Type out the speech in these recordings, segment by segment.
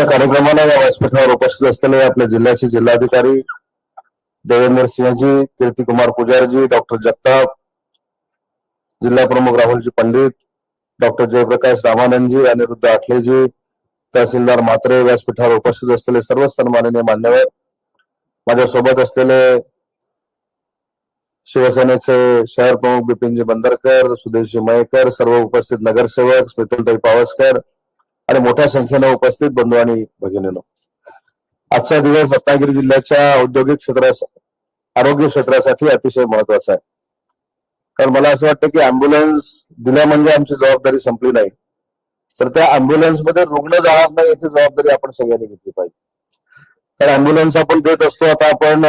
आजच्या कार्यक्रमाला उपस्थित आपल्या जिल्ह्याचे जिल्हाधिकारी देवेंद्र सिंहजी, कीर्तिकुमार पुजारजी, डॉक्टर जगताप, जिल्हा प्रमुख राहुलजी पंडित, डॉक्टर जयप्रकाश रामानंदजी, अनिरुद्ध आठलेजी, तहसीलदार मात्रे व्यासपीठावर उपस्थित सर्व सन्माननीय मान्यवर माझ्या सोबत असलेले शहर प्रमुख बिपिनजी बंदरकर सुदेशजी मयेकर, सर्व उपस्थित नगरसेवक स्मितलताई पावसकर आणि मोठ्या संख्येनं उपस्थित बंधू आणि भगिनीनो. आजचा दिवस रत्नागिरी जिल्ह्याच्या औद्योगिक क्षेत्रा आरोग्य क्षेत्रासाठी अतिशय महत्त्वाचा आहे. कारण मला असं वाटतं की अँब्युलन्स दिल्या म्हणजे आमची जबाबदारी संपली नाही. तर त्या अँब्युलन्समध्ये रुग्ण जाणार नाही याची जबाबदारी आपण सगळ्यांनी घेतली पाहिजे. तर अँब्युलन्स आपण देत असतो आता आपण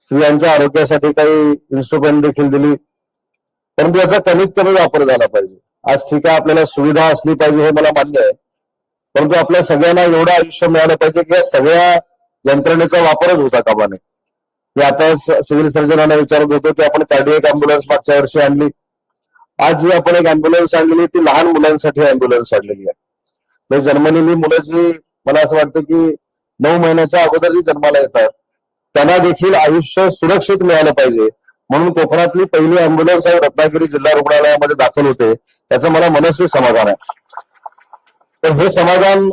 स्त्रियांच्या आरोग्यासाठी काही इन्स्ट्रुमेंट देखील दिली. परंतु याचा कमीत कमी वापर झाला पाहिजे. आज ठीक आहे आपल्याला सुविधा असली पाहिजे हे मला मान्य आहे. परंतु आपल्या सगळ्यांना एवढं आयुष्य मिळालं पाहिजे की या सगळ्या यंत्रणेचा वापरच होता कामा नये मी आता सिव्हिल सर्जनांना विचारत होतो की आपण कार्डिएक अँब्युलन्स मागच्या वर्षी आणली. आज जी आपण एक अँब्युलन्स आणलेली ती लहान मुलांसाठी अँब्युलन्स आणलेली आहे. तर जन्मलेली मुलं जी मला असं वाटतं की नऊ महिन्याच्या अगोदर जी जन्माला येतात त्यांना देखील आयुष्य सुरक्षित मिळालं पाहिजे. म्हणून कोकणातली पहिली अँब्युलन्स आहे रत्नागिरी जिल्हा रुग्णालयामध्ये दाखल होते. त्याचं मला मनस्वी समाधान आहे. तर हे समाधान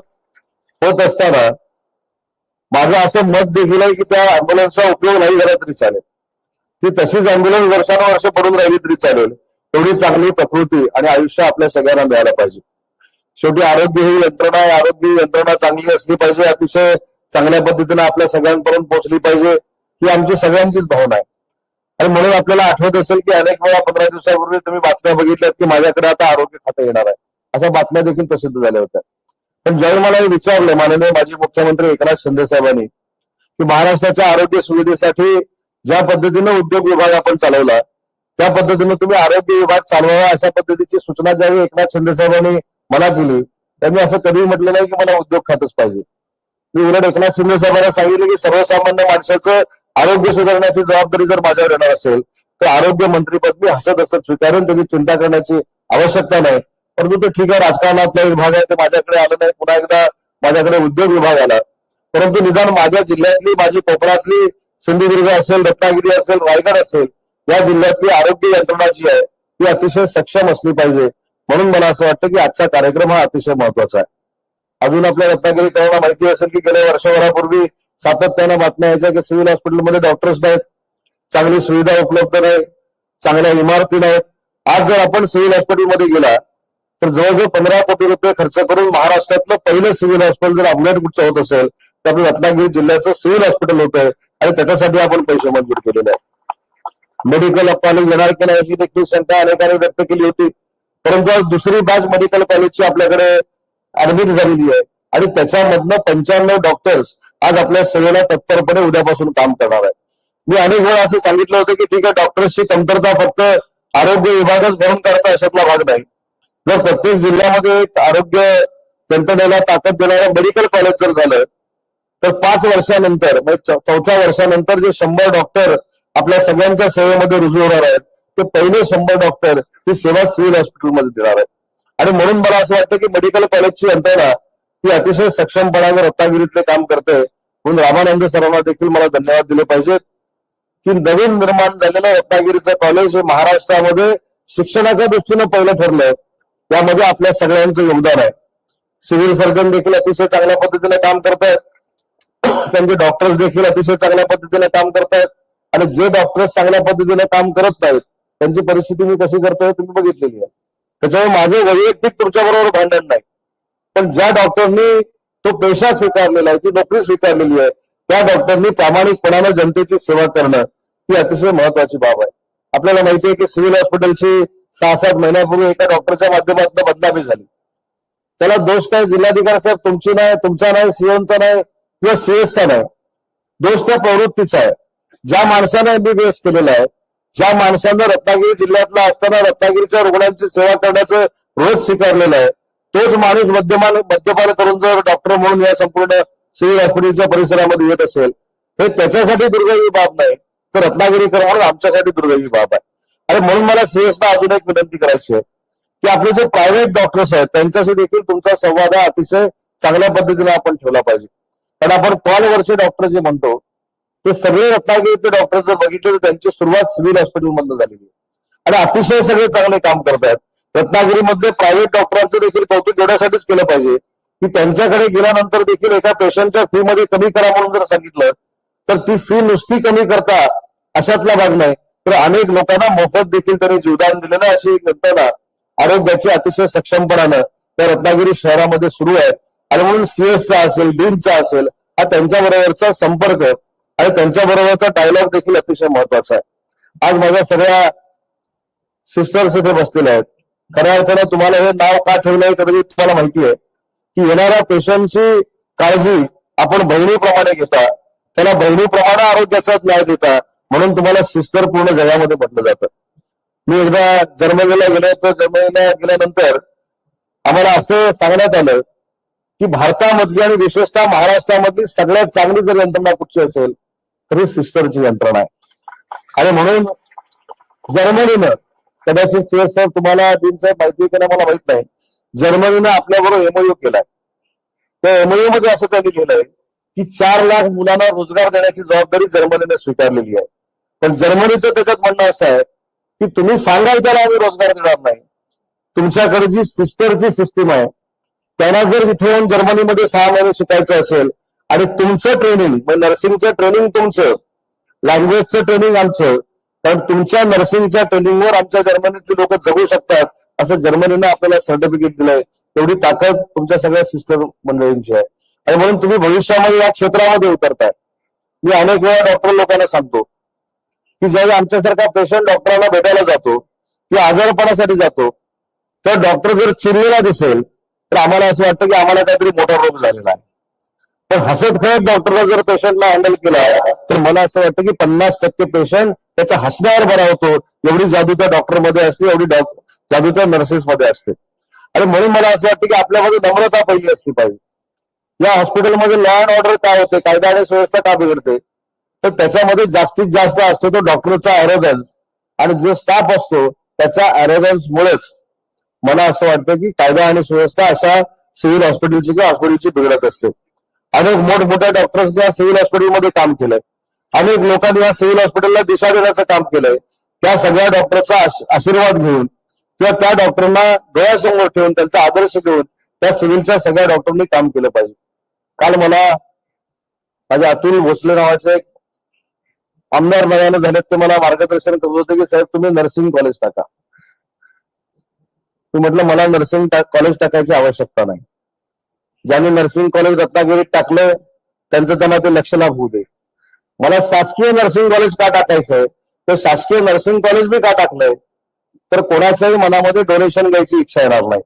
होत असताना माझं असं मत देखील आहे की त्या अँब्युलन्सचा उपयोग नाही झाला तरी चालेल. ती तशीच अँब्युलन्स वर्षानुवर्ष पडून राहिली तरी चालेल. एवढी चांगली प्रकृती आणि आयुष्य आपल्या सगळ्यांना मिळायला पाहिजे. शेवटी आरोग्य ही यंत्रणा आहे. आरोग्य ही यंत्रणा चांगली असली पाहिजे. अतिशय चांगल्या पद्धतीने आपल्या सगळ्यांपर्यंत पोहोचली पाहिजे. ही आमची सगळ्यांचीच भावना आहे. आणि म्हणून आपल्याला आठवत असेल की अनेक वेळा पंधरा दिवसापूर्वी तुम्ही बातम्या बघितल्यात की माझ्याकडे आता आरोग्य खातं येणार आहे. अशा बातम्या देखील प्रसिद्ध झाल्या होत्या. पण ज्यावेळी मला विचारलं माननीय माजी मुख्यमंत्री एकनाथ शिंदे साहेबांनी की महाराष्ट्राच्या आरोग्य सुविधेसाठी ज्या पद्धतीनं उद्योग विभाग आपण चालवला त्या पद्धतीनं तुम्ही आरोग्य विभाग चालवावा अशा पद्धतीची सूचना ज्यावेळी एकनाथ शिंदे साहेबांनी मला केली त्यांनी असं कधीही म्हटलं नाही की मला उद्योग खातच पाहिजे. मी उलट एकनाथ शिंदे साहेबांना सांगितलं की सर्वसामान्य माणसाचं आरोग्य सुधारण्याची जबाबदारी जर माझ्यावर येणार असेल तर आरोग्य मंत्रीपद मी हसत हसत स्वीकारून त्याची चिंता करण्याची आवश्यकता नाही. परंतु ते ठीक आहे राजकारणातला विभाग आहे ते माझ्याकडे आलं नाही. पुन्हा एकदा माझ्याकडे उद्योग विभाग आला. परंतु निदान माझ्या जिल्ह्यातली माझी कोकणातली सिंधुदुर्ग असेल रत्नागिरी असेल रायगड असेल या जिल्ह्यातली आरोग्य यंत्रणा जी आहे ती अतिशय सक्षम असली पाहिजे. म्हणून मला असं वाटतं की आजचा कार्यक्रम हा अतिशय महत्त्वाचा आहे. अजून आपल्या रत्नागिरीकरांना माहिती असेल की गेल्या वर्षभरापूर्वी सातत्यानं बातम्या यायच्या की सिव्हिल हॉस्पिटलमध्ये डॉक्टर्स आहेत चांगली सुविधा उपलब्ध नाही चांगल्या इमारती नाहीत. आज जर आपण सिव्हिल हॉस्पिटलमध्ये गेला तर जवळजवळ पंधरा कोटी रुपये खर्च करून महाराष्ट्रातलं पहिलं सिव्हिल हॉस्पिटल जर अमरावतीचं होत असेल तर आपलं रत्नागिरी जिल्ह्याचं सिव्हिल हॉस्पिटल होतं आणि त्याच्यासाठी आपण पैसे मंजूर केलेले आहेत. मेडिकल कॉलेज येणार की नाही ही देखील शंका अनेकांनी व्यक्त केली होती. परंतु आज दुसरी बॅच मेडिकल कॉलेजची आपल्याकडे ऍडमिट झालेली आहे. आणि त्याच्यामधनं पंच्याण्णव डॉक्टर्स आज आपल्या सेवेला तत्परपणे उद्यापासून काम करणार आहे. मी अनेक वेळा असं सांगितलं होतं की ठीक आहे डॉक्टर्सची कमतरता फक्त आरोग्य विभागच भरून करता अशातला भाग नाही. जर प्रत्येक जिल्ह्यामध्ये एक आरोग्य यंत्रणेला ताकद देणारं मेडिकल कॉलेज जर झालं तर पाच वर्षानंतर म्हणजे चौथ्या वर्षानंतर जे शंभर डॉक्टर आपल्या सगळ्यांच्या सेवेमध्ये रुजू होणार आहेत ते पहिले शंभर डॉक्टर ही सेवा सिव्हिल हॉस्पिटलमध्ये देणार आहेत. आणि म्हणून मला असं वाटतं की मेडिकल कॉलेजची यंत्रणा ती अतिशय सक्षमपणाने रत्नागिरीतले काम करते. म्हणून रामानंद सरांना देखील मला धन्यवाद दिले पाहिजेत. की नवीन निर्माण झालेलं रत्नागिरीचं कॉलेज हे महाराष्ट्रामध्ये शिक्षणाच्या दृष्टीनं पहिलं ठरलं. त्यामध्ये आपल्या सगळ्यांचं योगदान आहे. सिव्हिल सर्जन देखील अतिशय चांगल्या पद्धतीने काम करतायत. त्यांचे डॉक्टर्स देखील अतिशय चांगल्या पद्धतीने काम करतायत. आणि जे डॉक्टर्स चांगल्या पद्धतीने काम करत नाहीत त्यांची परिस्थिती मी कशी करतोय तुम्ही बघितलेली आहे. त्याच्यामुळे माझं वैयक्तिक तुमच्याबरोबर भांडण नाही. पण ज्या डॉक्टरनी तो पेशा स्वीकारलेला आहे ती नोकरी स्वीकारलेली आहे त्या डॉक्टरनी प्रामाणिकपणानं जनतेची सेवा करणं ही अतिशय महत्वाची बाब आहे. आपल्याला माहिती आहे की सिव्हिल हॉस्पिटलची सहा सात महिन्यापूर्वी एका डॉक्टरच्या माध्यमातून बदनामी झाली. त्याला दोष काय? जिल्हाधिकारी साहेब तुमची नाही तुमचा नाही सीओचा नाही किंवा सीएसचा नाही. दोष त्या प्रवृत्तीचा आहे. ज्या माणसानं एमबीबीएस केलेला आहे ज्या माणसानं रत्नागिरी जिल्ह्यातला असताना रत्नागिरीच्या रुग्णांची सेवा करण्याचं रोज स्वीकारलेलं आहे तोच माणूस मद्यपान मद्यपान करून जर डॉक्टर म्हणून या संपूर्ण सिव्हिल हॉस्पिटलच्या परिसरामध्ये येत असेल हे त्याच्यासाठी दुर्दैवी बाब नाही. तर रत्नागिरीकर म्हणून आमच्यासाठी दुर्दैवी बाब आहे. आणि म्हणून मला सीएसला अजून एक विनंती करायची आहे की आपले जे प्रायव्हेट डॉक्टर्स आहेत त्यांच्याशी देखील तुमचा संवाद हा अतिशय चांगल्या पद्धतीने आपण ठेवला पाहिजे. कारण आपण कॉलवरचे डॉक्टर जे म्हणतो ते सगळे रत्नागिरीचे डॉक्टर जर बघितले तर त्यांची सुरुवात सिव्हिल हॉस्पिटलमधून झालेली आहे. आणि अतिशय सगळे चांगले काम करतायत. रत्नागिरीमधले प्रायव्हेट डॉक्टरांचं देखील कौतुक एवढ्यासाठीच केलं पाहिजे. की त्यांच्याकडे गेल्यानंतर देखील एका पेशंटच्या फी मध्ये कमी करा म्हणून जर सांगितलं तर ती फी नुसती कमी करता अशातला भाग नाही. तर अनेक लोकांना मोफत देखील त्यांनी जीवदान दिलेलं अशी एक यंत्रणा आरोग्याची अतिशय सक्षमपणानं त्या रत्नागिरी शहरामध्ये सुरू आहे. आणि म्हणून सीएसचा असेल डीनचा असेल हा त्यांच्या बरोबरचा संपर्क आणि त्यांच्या बरोबरचा डायलॉग देखील अतिशय महत्त्वाचा आहे. आज माझ्या सगळ्या सिस्टर्स इथे बसलेल्या आहेत. खऱ्या अर्थानं तुम्हाला हे नाव का ठेवलं आहे कदाचित तुम्हाला माहिती आहे की येणाऱ्या पेशंटची काळजी आपण बहिणीप्रमाणे घेता त्याला बहिणीप्रमाणे आरोग्याचा न्याय देता म्हणून तुम्हाला सिस्टर पूर्ण जगामध्ये म्हटलं जातं. मी एकदा जर्मनीला गेलो होतो जर्मनीला गेल्यानंतर आम्हाला असं सांगण्यात आलं की भारतामधली आणि विशेषतः महाराष्ट्रामधली सगळ्यात चांगली जर यंत्रणा कुठची असेल तर ही सिस्टरची यंत्रणा आहे. आणि म्हणून जर्मनीनं कदाचित सीएस साहेब तुम्हाला दिन साहेब माहिती आहे का मला माहीत नाही. जर्मनीनं आपल्याबरोबर एमओयू केलाय. त्या एमओयू मध्ये असं त्यांनी लिहिलंय की चार लाख मुलांना रोजगार देण्याची जबाबदारी जर्मनीने स्वीकारलेली आहे. पण जर्मनीचं त्याच्यात म्हणणं असं आहे की तुम्ही सांगाल त्याला आम्ही रोजगार देणार नाही. तुमच्याकडे जी सिस्टरची सिस्टीम आहे त्यांना जर इथे येऊन जर्मनीमध्ये सहा महिने शिकायचं असेल आणि तुमचं ट्रेनिंग म्हणजे नर्सिंगचं ट्रेनिंग तुमचं लँग्वेजचं ट्रेनिंग आमचं कारण तुमच्या नर्सिंगच्या ट्रेनिंगवर आमच्या जर्मनीतले लोक जगू शकतात असं जर्मनीनं आपल्याला सर्टिफिकेट दिलंय. तेवढी ताकद तुमच्या सगळ्या सिस्टर मंडळींची आहे. आणि म्हणून तुम्ही भविष्यामध्ये या क्षेत्रामध्ये उतरताय. मी अनेक वेळा डॉक्टर लोकांना सांगतो की ज्यावेळी आमच्यासारखा पेशंट डॉक्टरांना भेटायला जातो किंवा आजारपणासाठी जातो तर डॉक्टर जर चिरलेला दिसेल तर आम्हाला असं वाटतं की आम्हाला काहीतरी मोठा रोग झालेला आहे. पण हसत खेळत डॉक्टरला जर पेशंटला हँडल केला तर मला असं वाटतं की पन्नास टक्के पेशंट त्याचा हसण्यावर बरा होतो. एवढी जादू त्या डॉक्टरमध्ये असते एवढी डॉक- जादू त्या नर्सेस मध्ये असते. आणि म्हणून मला असं वाटतं की आपल्यामध्ये नम्रता पहिली असली पाहिजे. या हॉस्पिटलमध्ये लॉ अँड ऑर्डर काय होते कायदा आणि सुव्यवस्था का बिघडते? तर त्याच्यामध्ये जास्तीत जास्त असतो तो डॉक्टरचा अरोगन्स आणि जो स्टाफ असतो त्याच्या अरोगन्समुळेच मला असं वाटतं की कायदा आणि सुव्यवस्था अशा सिव्हिल हॉस्पिटलची किंवा हॉस्पिटलची बिघडत असते. अनेक मोठमोठ्या डॉक्टर्सनी सिव्हिल हॉस्पिटलमध्ये काम केलंय. अनेक लोकांनी या सिव्हिल हॉस्पिटलला दिशा देण्याचं काम केलंय. त्या सगळ्या डॉक्टरचा आशीर्वाद घेऊन किंवा त्या डॉक्टरांना डोळ्यासमोर ठेवून त्यांचा आदर्श घेऊन त्या सिव्हिलच्या सगळ्या डॉक्टरांनी काम केलं पाहिजे. काल मला माझ्या अतुल भोसले नावाचे एक आमदार नव्याने झालेत ते मला मार्गदर्शन करत होते की साहेब तुम्ही नर्सिंग कॉलेज टाका. मी म्हटलं मला नर्सिंग कॉलेज टाकायची आवश्यकता नाही. ज्यांनी नर्सिंग कॉलेज रत्नागिरीत टाकलं त्यांचं त्यांना ते लक्ष लाभ होऊ दे. मला शासकीय नर्सिंग कॉलेज का टाकायचंय? तर शासकीय नर्सिंग कॉलेज बी का टाकलंय? तर कोणाच्याही मनामध्ये डोनेशन घ्यायची इच्छा येणार नाही.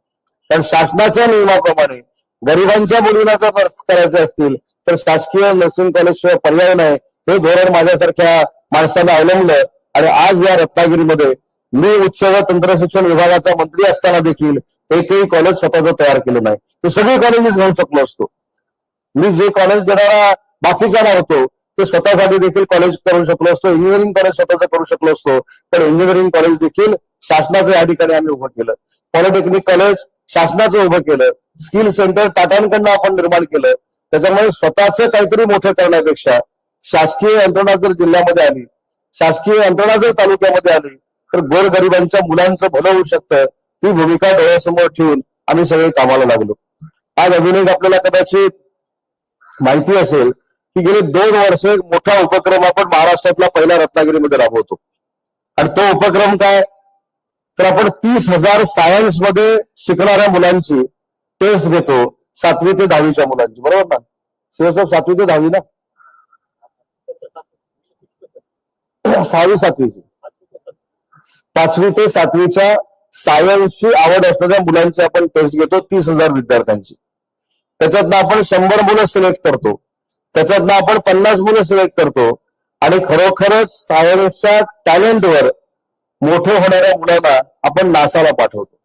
कारण शासनाच्या नियमाप्रमाणे गरिबांच्या मुलींना जर नर्स करायचे असतील तर शासकीय नर्सिंग कॉलेज शिवाय पर्याय नाही. हे धोरण माझ्यासारख्या माणसानं अवलंबलं आणि आज या रत्नागिरीमध्ये मी उच्च व तंत्रशिक्षण विभागाचा मंत्री असताना देखील एकही कॉलेज स्वतःच तयार केलं नाही. तो सगळे कॉलेजेस घेऊ शकलो असतो. मी जे कॉलेज देणारा बाकीचा होतो ते स्वतःसाठी देखील कॉलेज करू शकलो असतो इंजिनिअरिंग कॉलेज स्वतःचं करू शकलो असतो तर इंजिनिअरिंग कॉलेज देखील शासनाचं या ठिकाणी आम्ही उभं केलं. पॉलिटेक्निक कॉलेज शासनाचं उभं केलं. स्किल सेंटर टाटांकडनं आपण निर्माण केलं. त्याच्यामुळे स्वतःचं काहीतरी मोठं करण्यापेक्षा शासकीय यंत्रणा जर जिल्ह्यामध्ये आली शासकीय यंत्रणा जर तालुक्यामध्ये आली तर गोरगरिबांच्या मुलांचं भलं होऊ शकतं. ही भूमिका डोळ्यासमोर ठेवून आम्ही सगळे कामाला लागलो. आज अजून एक आपल्याला कदाचित माहिती असेल की गेले दोन वर्ष मोठा उपक्रम आपण महाराष्ट्रातला पहिला रत्नागिरीमध्ये राबवतो. आणि तो उपक्रम काय? तर आपण तीस हजार सायन्समध्ये शिकणाऱ्या मुलांची टेस्ट घेतो. सातवी ते दहावीच्या मुलांची. बरोबर ना? शिवसाहेब सातवी ते दहावी ना? सहावी सातवीची पाचवी ते सातवीच्या सायन्सची आवड असणाऱ्या मुलांची आपण टेस्ट घेतो तीस हजार विद्यार्थ्यांची. त्याच्यातनं आपण शंभर मुलं सिलेक्ट करतो. त्याच्यातनं आपण पन्नास मुलं सिलेक्ट करतो. आणि खरोखरच सायन्सच्या टॅलेंटवर मोठे होणाऱ्या मुलांना आपण नासाला पाठवतो.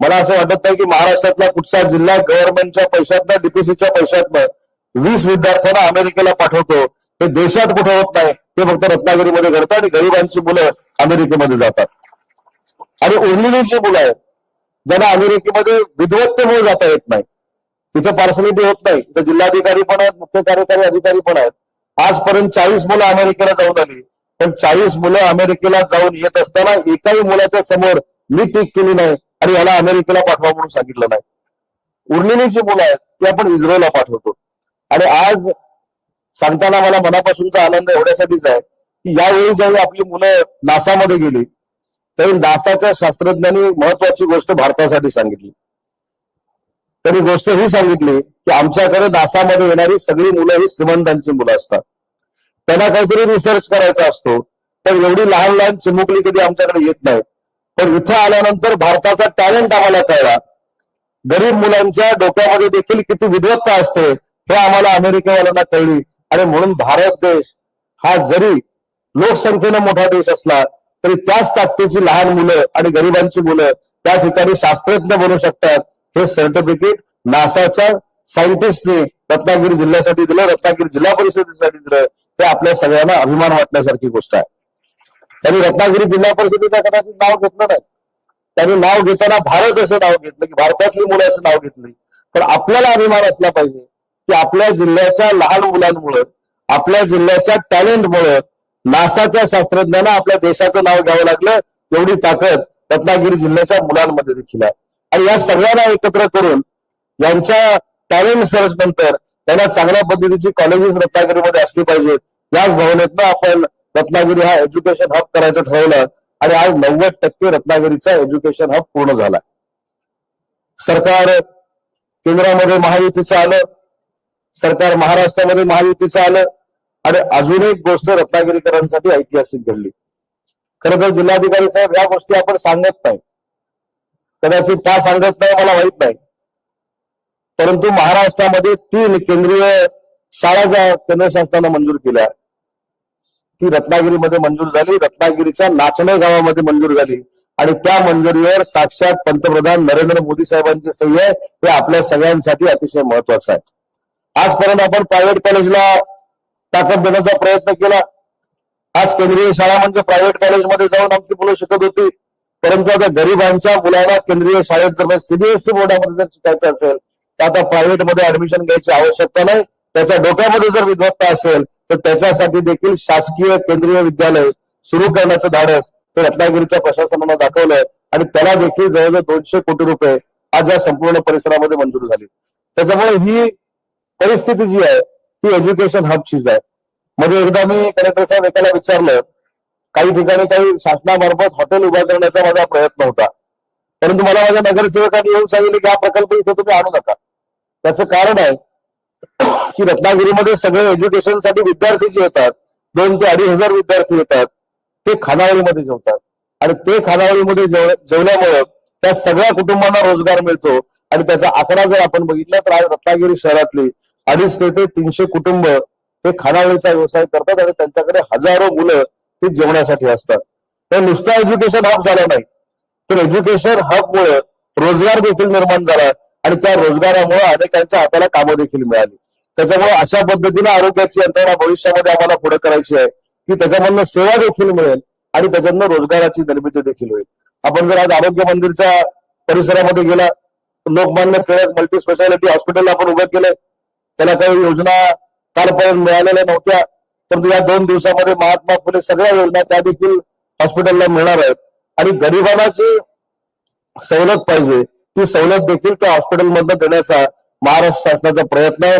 मला असं वाटत नाही की महाराष्ट्रातला कुठचा जिल्हा गव्हर्नमेंटच्या पैशातनं डीपीसीच्या पैशातनं वीस विद्यार्थ्यांना अमेरिकेला पाठवतो. हे देशात कुठे होत नाही. ते फक्त रत्नागिरीमध्ये घडतं आणि गरिबांची मुलं अमेरिकेमध्ये जातात. आणि उरलेली जी मुलं आहेत. ज्यांना अमेरिकेमध्ये विद्वत्तेमुळे जाता येत नाही. तिथं पार्सलिटी होत नाही. तिथं जिल्हाधिकारी पण आहेत मुख्य कार्यकारी अधिकारी पण आहेत. आजपर्यंत चाळीस मुलं अमेरिकेला जाऊन आली. पण चाळीस मुलं अमेरिकेला जाऊन येत असताना एकाही मुलाच्या समोर मी टीक केली नाही आणि याला अमेरिकेला पाठवा म्हणून सांगितलं नाही. उरलेली जी मुलं आहेत ती आपण इस्रायलला पाठवतो. आणि आज सांगताना मला मनापासूनचा आनंद एवढ्यासाठीच आहे की यावेळी ज्यावेळी आपली मुलं नासामध्ये गेली त्यावेळी नासाच्या शास्त्रज्ञांनी महत्वाची गोष्ट भारतासाठी सांगितली. त्यांनी गोष्ट ही सांगितली की आमच्याकडे दासामध्ये येणारी सगळी मुलं ही श्रीमंतांची मुलं असतात. त्यांना काहीतरी रिसर्च करायचा असतो. पण एवढी लहान लहान चिमुकली कधी आमच्याकडे येत नाही. पण इथं आल्यानंतर भारताचा टॅलेंट आम्हाला कळला. गरीब मुलांच्या डोक्यामध्ये देखील किती विद्वत्ता असते हे आम्हाला अमेरिकेवाल्यांना कळली. आणि म्हणून भारत देश हा जरी लोकसंख्येनं मोठा देश असला तरी त्याच ताकदीची लहान मुलं आणि गरिबांची मुलं त्या ठिकाणी शास्त्रज्ञ बनू शकतात. हे सर्टिफिकेट नासाच्या सायंटिस्टने रत्नागिरी जिल्ह्यासाठी दिलं रत्नागिरी जिल्हा परिषदेसाठी दिलं. ते आपल्या सगळ्यांना अभिमान वाटण्यासारखी गोष्ट आहे. त्यांनी रत्नागिरी जिल्हा परिषदेचं कदाचित नाव घेतलं नाही. त्यांनी नाव घेताना भारत असं नाव घेतलं की भारतातली मुलं असं नाव घेतली. पण आपल्याला अभिमान असला पाहिजे की आपल्या जिल्ह्याच्या लहान मुलांमुळं आपल्या जिल्ह्याच्या टॅलेंटमुळं नासाच्या शास्त्रज्ञांना आपल्या देशाचं नाव घ्यावं लागलं एवढी ताकद रत्नागिरी जिल्ह्याच्या मुलांमध्ये देखील आहे. आणि या सगळ्यांना एकत्र करून यांच्या टॅलेंट सर्च नंतर त्यांना चांगल्या पद्धतीची कॉलेजेस रत्नागिरीमध्ये असली पाहिजेत. याच भावनेतनं आपण रत्नागिरी हा एज्युकेशन हब करायचं ठरवलं आणि आज नव्वद टक्के रत्नागिरीचा एज्युकेशन हब पूर्ण झाला. सरकार केंद्रामध्ये महायुतीचं आलं सरकार महाराष्ट्रामध्ये महायुतीचं आलं आणि अजून एक गोष्ट रत्नागिरीकरांसाठी ऐतिहासिक घडली. खरं तर जिल्हाधिकारी साहेब या गोष्टी आपण सांगत नाही. कदाचित का सांगत नाही मला माहीत नाही. परंतु महाराष्ट्रामध्ये तीन केंद्रीय शाळा ज्या केंद्र शासनानं मंजूर केल्या ती रत्नागिरीमध्ये मंजूर झाली. रत्नागिरीच्या नाचणे गावामध्ये मंजूर झाली. आणि त्या मंजुरीवर साक्षात पंतप्रधान नरेंद्र मोदी साहेबांची सही आहे हे आपल्या सगळ्यांसाठी अतिशय महत्वाचं आहे. आजपर्यंत आपण प्रायव्हेट कॉलेजला ताकद देण्याचा प्रयत्न केला. आज केंद्रीय शाळा म्हणजे प्रायव्हेट कॉलेजमध्ये जाऊन आमची मुलं शिकत होती. परंतु आता गरिबांच्या मुलांना केंद्रीय शाळेत जर म्हणजे सीबीएसई बोर्डामध्ये जर शिकायचं असेल तर आता प्रायव्हेटमध्ये ऍडमिशन घ्यायची आवश्यकता नाही. त्याच्या डोक्यामध्ये जर विद्वत्ता असेल तर त्याच्यासाठी देखील शासकीय केंद्रीय विद्यालय सुरू करण्याचं धाडस तर रत्नागिरीच्या प्रशासनानं दाखवलंय. आणि त्याला देखील जवळजवळ दोनशे कोटी रुपये आज या संपूर्ण परिसरामध्ये मंजूर झाली. त्याच्यामुळे ही परिस्थिती जी आहे ती एज्युकेशन हबचीच आहे. मध्ये एकदा मी कलेक्टर साहेब एकाला विचारलं काही ठिकाणी काही शासनामार्फत हॉटेल उभा करण्याचा माझा प्रयत्न होता. परंतु मला माझ्या नगरसेवकांनी येऊन सांगितले की हा प्रकल्प इथे तुम्ही आणू नका. त्याचं कारण आहे की रत्नागिरीमध्ये सगळे एज्युकेशनसाठी विद्यार्थी जे येतात. दोन ते अडीच हजार विद्यार्थी येतात. ते खानावळीमध्ये जेवतात आणि ते खानावळीमध्ये जेवल्यामुळे जेवल्यामुळं त्या सगळ्या कुटुंबांना रोजगार मिळतो. आणि त्याचा आकडा जर आपण बघितला तर आज रत्नागिरी शहरातली अडीच ते ते तीनशे कुटुंब हे खानावळीचा व्यवसाय करतात आणि त्यांच्याकडे हजारो मुलं ते जेवणासाठी असतात. तर नुसतं एज्युकेशन हब झालं नाही. तर एज्युकेशन हबमुळे रोजगार देखील निर्माण झाला आणि त्या रोजगारामुळे अनेकांच्या हाताला कामं देखील मिळाली. त्याच्यामुळे अशा पद्धतीने आरोग्याची यंत्रणा भविष्यामध्ये आम्हाला पुढे करायची आहे की त्याच्यामधनं सेवा देखील मिळेल आणि त्याच्यातनं रोजगाराची निर्मिती देखील होईल. आपण जर आज आरोग्य मंदिरच्या परिसरामध्ये गेला तर Lokmanya Tilak multi specialty hospital आपण उभं केलंय. त्याला काही योजना कालपर्यंत मिळालेल्या नव्हत्या. परंतु या दोन दिवसामध्ये महात्मा फुले सगळ्या योजना त्या देखील हॉस्पिटलला मिळणार आहेत. आणि गरिबांना जी सवलत पाहिजे ती सवलत देखील त्या हॉस्पिटलमधनं देण्याचा महाराष्ट्र शासनाचा प्रयत्न आहे.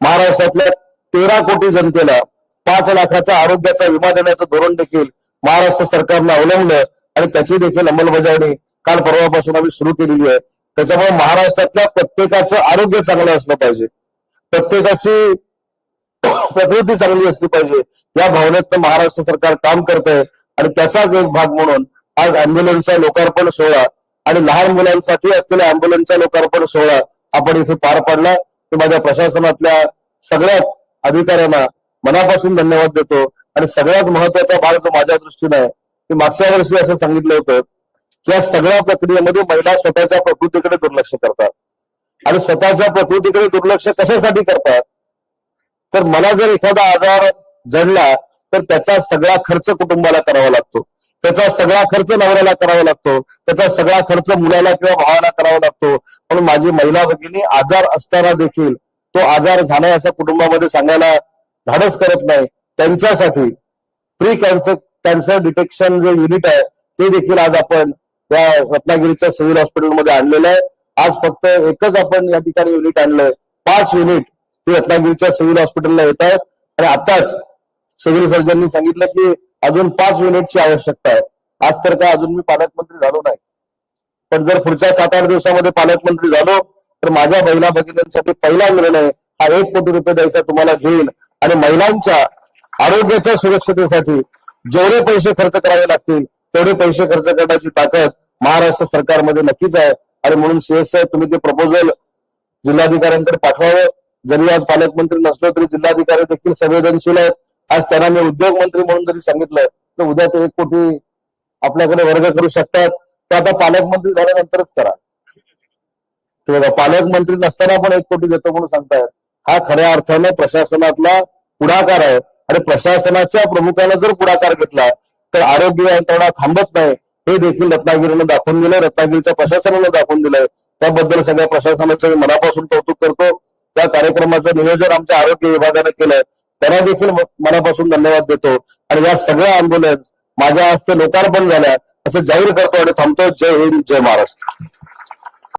महाराष्ट्रातल्या तेरा कोटी जनतेला पाच लाखाचा आरोग्याचा विमा देण्याचं धोरण देखील महाराष्ट्र सरकारनं अवलंबलं आणि त्याची देखील अंमलबजावणी काल परवापासून आम्ही सुरू केलेली आहे. त्याच्यामुळे महाराष्ट्रातल्या प्रत्येकाचं आरोग्य चांगलं असलं पाहिजे. प्रत्येकाची प्रकृती चांगली असली पाहिजे. या भावनेतनं महाराष्ट्र सरकार काम करत आहे आणि त्याचाच एक भाग म्हणून आज अँब्युलन्सचा लोकार्पण सोहळा आणि लहान मुलांसाठी असलेल्या अँब्युलन्सचा लोकार्पण सोहळा आपण इथे पार पाडला. मी माझ्या प्रशासनातल्या सगळ्याच अधिकाऱ्यांना मनापासून धन्यवाद देतो. आणि सगळ्यात महत्त्वाचा भाग जो माझ्या दृष्टीने आहे की मागच्या वर्षी असं सांगितलं होतं की या सगळ्या प्रक्रियेमध्ये महिला स्वतःच्या प्रकृतीकडे दुर्लक्ष करतात. आणि स्वतःच्या प्रकृतीकडे दुर्लक्ष कशासाठी करतात? तर मला जर एखादा आजार जडला तर त्याचा सगळा खर्च कुटुंबाला करावा लागतो. त्याचा सगळा खर्च नवऱ्याला करावा लागतो. त्याचा सगळा खर्च मुलाला किंवा भावाला करावा लागतो. पण माझी महिला भगिनी आजार असताना देखील तो आजार झालाय असं कुटुंबामध्ये सांगायला धाडस करत नाही. त्यांच्यासाठी प्री कॅन्सर कॅन्सर डिटेक्शन जे युनिट आहे ते देखील आज आपण या रत्नागिरीच्या सिव्हिल हॉस्पिटलमध्ये आणलेलं आहे. आज फक्त एकच आपण या ठिकाणी युनिट आणलंय. पाच युनिट ते रत्नागिरीच्या सिव्हिल हॉस्पिटलला येत आहेत आणि आताच सिव्हिल सर्जननी सांगितलं की अजून पाच युनिटची आवश्यकता आहे. आज तर काय अजून मी पालकमंत्री झालो नाही. पण जर पुढच्या सात आठ दिवसामध्ये पालकमंत्री झालो तर माझ्या महिला भगिनींसाठी पहिला निर्णय हा एक कोटी रुपये द्यायचा तुम्हाला घेईल आणि महिलांच्या आरोग्याच्या सुरक्षतेसाठी जेवढे पैसे खर्च करावे लागतील तेवढे पैसे खर्च करण्याची ताकद महाराष्ट्र सरकारमध्ये नक्कीच आहे. आणि म्हणून सीएसआय तुम्ही ते प्रपोजल जिल्हाधिकाऱ्यांकडे पाठवावं जरी आज पालकमंत्री नसलो तरी जिल्हाधिकारी देखील संवेदनशील आहेत. आज त्यांना मी उद्योग मंत्री म्हणून जरी सांगितलं तर उद्या ते एक कोटी आपल्याकडे वर्ग करू शकतात. ते आता पालकमंत्री झाल्यानंतरच करा. ते बघा पालकमंत्री नसताना पण एक कोटी देतो म्हणून सांगतायत. हा खऱ्या अर्थानं प्रशासनातला पुढाकार आहे. आणि प्रशासनाच्या प्रमुखानं जर पुढाकार घेतला तर आरोग्य यंत्रणा थांबत नाही. हे देखील रत्नागिरीनं दाखवून दिलंय रत्नागिरीच्या प्रशासनानं दाखवून दिलंय. त्याबद्दल सगळ्या प्रशासनाचं मी मनापासून कौतुक करतो. त्या कार्यक्रमाचं नियोजन आमच्या आरोग्य विभागानं केलंय त्यांना देखील मनापासून धन्यवाद देतो. आणि या सगळ्या आंदोलन माझ्या हस्ते लोकार्पण झाल्या असं जाहीर करतो आणि थांबतो. जय हिंद जय महाराष्ट्र.